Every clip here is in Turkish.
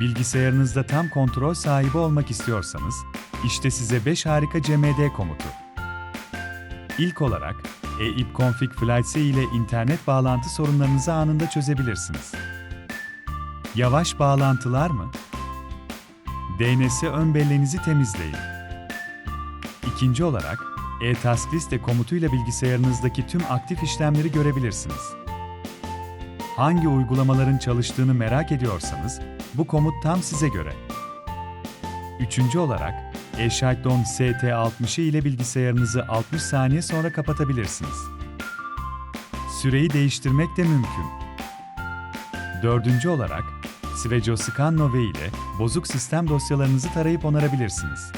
Bilgisayarınızda tam kontrol sahibi olmak istiyorsanız, işte size 5 harika CMD komutu. İlk olarak, eipconfig flightse ile internet bağlantı sorunlarınızı anında çözebilirsiniz. Yavaş bağlantılar mı? DNS ön belleğinizi temizleyin. İkinci olarak, e-task liste komutuyla bilgisayarınızdaki tüm aktif işlemleri görebilirsiniz. Hangi uygulamaların çalıştığını merak ediyorsanız, bu komut tam size göre. Üçüncü olarak, eShutdown ST60 ile bilgisayarınızı 60 saniye sonra kapatabilirsiniz. Süreyi değiştirmek de mümkün. Dördüncü olarak, Svejo Scan Nove ile bozuk sistem dosyalarınızı tarayıp onarabilirsiniz.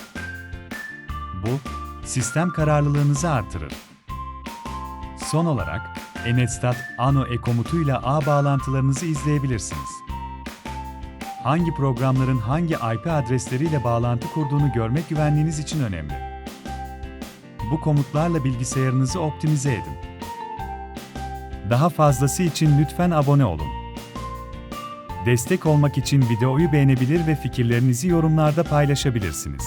Bu, sistem kararlılığınızı artırır. Son olarak, Enetstat Ano e komutuyla ağ bağlantılarınızı izleyebilirsiniz. Hangi programların hangi IP adresleriyle bağlantı kurduğunu görmek güvenliğiniz için önemli. Bu komutlarla bilgisayarınızı optimize edin. Daha fazlası için lütfen abone olun. Destek olmak için videoyu beğenebilir ve fikirlerinizi yorumlarda paylaşabilirsiniz.